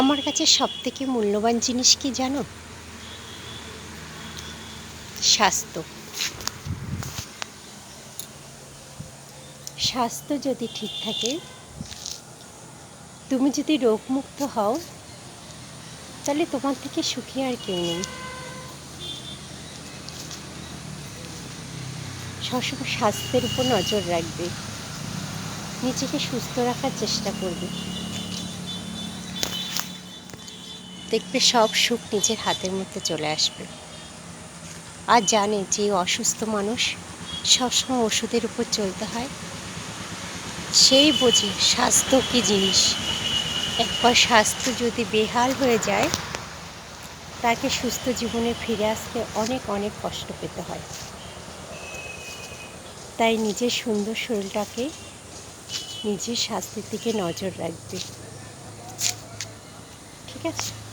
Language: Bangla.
আমার কাছে সবথেকে মূল্যবান জিনিস কি জানো? স্বাস্থ্য। স্বাস্থ্য যদি ঠিক থাকে, তুমি যদি রোগমুক্ত হও, তাহলে তোমার থেকে সুখী আর কেউ নেই। সবসময় স্বাস্থ্যের উপর নজর রাখবে। নিজেকে সুস্থ রাখার চেষ্টা করবে। দেখবে সব সুখ নিজের হাতের মধ্যে চলে আসবে। আর জানে যে অসুস্থ মানুষ সবসময় ওষুধের উপর চলতে হয়। সেই বোঝে স্বাস্থ্য কী জিনিস? একবার স্বাস্থ্য যদি বেহাল হয়ে যায়, তাকে সুস্থ জীবনে ফিরে আসতে অনেক অনেক কষ্ট পেতে হয়। তাই নিজের সুন্দর শরীরটাকে নিজের স্বাস্থ্যের দিকে নজর রাখবে। ঠিক আছে?